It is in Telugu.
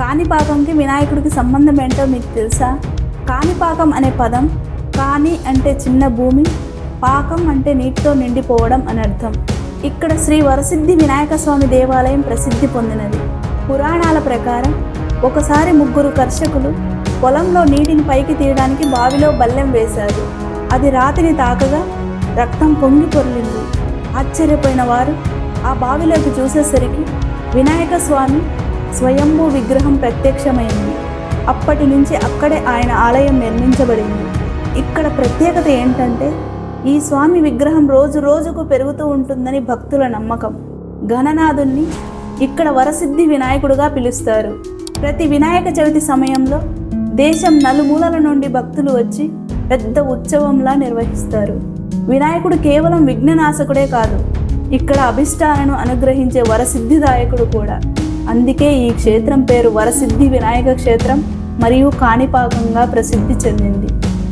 కాణిపాకంకి వినాయకుడికి సంబంధం ఏంటో మీకు తెలుసా? కాణిపాకం అనే పదం కాణి అంటే చిన్న భూమి పాకం అంటే నీటితో నిండిపోవడం అని అర్థం. ఇక్కడ శ్రీ వరసిద్ధి వినాయక స్వామి దేవాలయం ప్రసిద్ధి పొందినది. పురాణాల ప్రకారం ఒకసారి ముగ్గురు కర్షకులు పొలంలో నీటిని పైకి తీయడానికి బావిలో బల్లెం వేశారు. అది రాతిని తాకగా రక్తం పొంగి పొర్లింది. ఆశ్చర్యపోయిన వారు ఆ బావిలోకి చూసేసరికి వినాయక స్వామి స్వయంభూ విగ్రహం ప్రత్యక్షమైంది. అప్పటి నుంచి అక్కడే ఆయన ఆలయం నిర్మించబడింది. ఇక్కడ ప్రత్యేకత ఏంటంటే ఈ స్వామి విగ్రహం రోజు రోజుకు పెరుగుతూ ఉంటుందని భక్తుల నమ్మకం. ఘననాథుణ్ణి ఇక్కడ వరసిద్ధి వినాయకుడుగా పిలుస్తారు. ప్రతి వినాయక చవితి సమయంలో దేశం నలుమూలల నుండి భక్తులు వచ్చి పెద్ద ఉత్సవంలా నిర్వహిస్తారు. వినాయకుడు కేవలం విఘ్ననాశకుడే కాదు ఇక్కడ అభిష్టాలను అనుగ్రహించే వరసిద్ధిదాయకుడు కూడా. అందుకే ఈ క్షేత్రం పేరు వరసిద్ధి వినాయక క్షేత్రం మరియు కాణిపాకంగా ప్రసిద్ధి చెందింది.